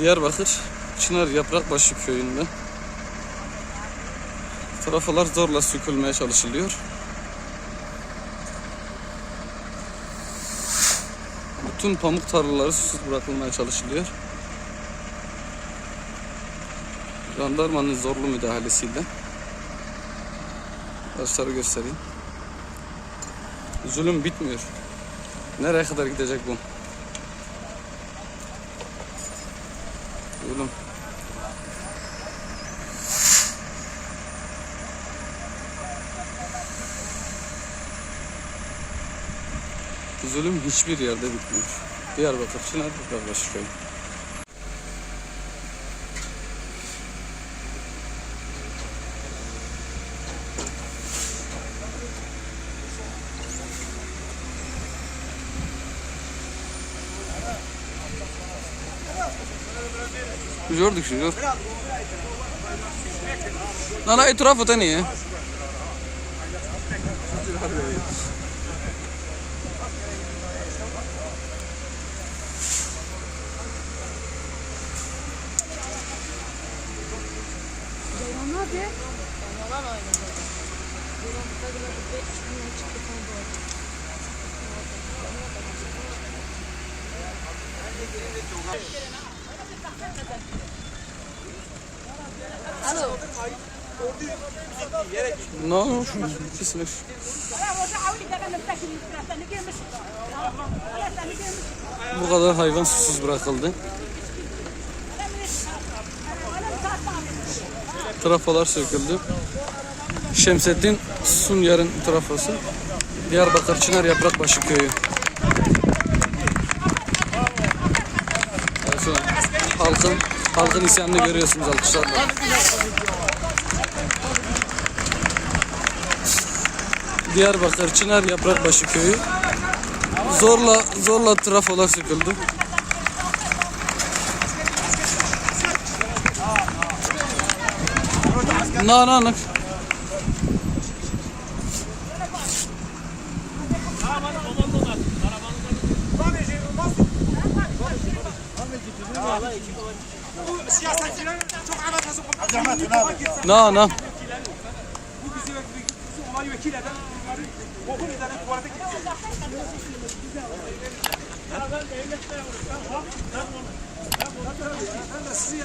Diyarbakır Çınar Yaprakbaşı köyünde trafolar zorla sökülmeye çalışılıyor. Bütün pamuk tarlaları susuz bırakılmaya çalışılıyor. Jandarmanın zorlu müdahalesiyle Arkadaşları göstereyim. Zulüm bitmiyor. Nereye kadar gidecek bu? Zulüm. Zulüm hiçbir yerde bitmiyor. Diyarbakır Çınar Yaprakbaşı köyü. Gördük şu gör. Lan ay tarafı tane ya. Ne olmuş? Kesinlikle. Bu kadar hayvan susuz bırakıldı. Trafolar söküldü. Şemsettin Sunyar'ın trafosu. Diyarbakır Çınar Yaprakbaşı köyü. Evet, halkın halkın isyanını görüyorsunuz alkışlarla. Diyarbakır Çınar Yaprakbaşı köyü. Zorla zorla trafolar söküldü. Na na na. Siyasetçilerin çok tuvalete gidiyor. Ben de sizi